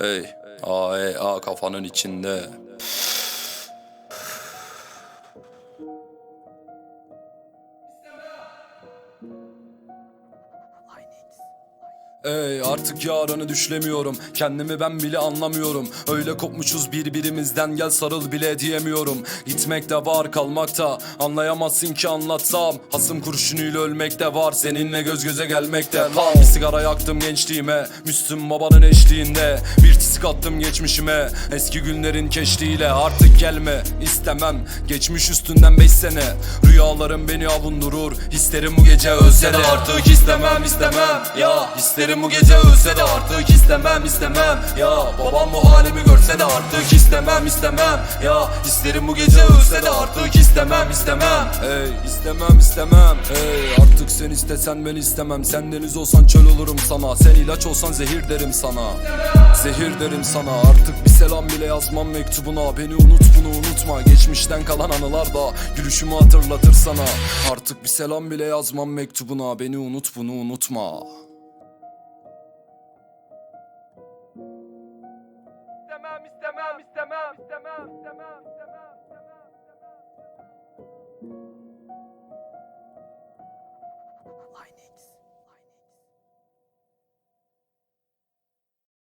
Ey, a, ey, a kafanın içinde. Ey artık yarını düşlemiyorum. Kendimi ben bile anlamıyorum. Öyle kopmuşuz birbirimizden. Gel sarıl bile diyemiyorum. Gitmek de var kalmak da. Anlayamazsın ki anlatsam. Hasım kurşunuyla ölmek de var. Seninle göz göze gelmek de var. Bir sigara yaktım gençliğime. Müslüm babanın eşliğinde. Bir tisik attım geçmişime. Eski günlerin keşliğiyle Artık gelme. İstemem. Geçmiş üstünden 5 sene. Rüyalarım beni avundurur. Hislerim bu gece ölse de artık istemem istemem. Ya hislerim bu gece ölse de artık istemem istemem. Ya babam bu halimi görse de artık istemem istemem. Ya hislerim bu gece ölse de artık istemem istemem. Ey istemem istemem. Ey artık sen istesen ben istemem. Sen deniz olsan çöl olurum sana. Sen ilaç olsan zehir derim sana. Zehir derim sana. Artık bir selam bile yazmam mektubuna. Beni unut bunu unutma. Geçmişten kalan anılar da Gülüşümü hatırlatır sana. Artık bir selam bile yazmam mektubuna. Beni unut bunu unutma istemem istemem istemem istemem istemem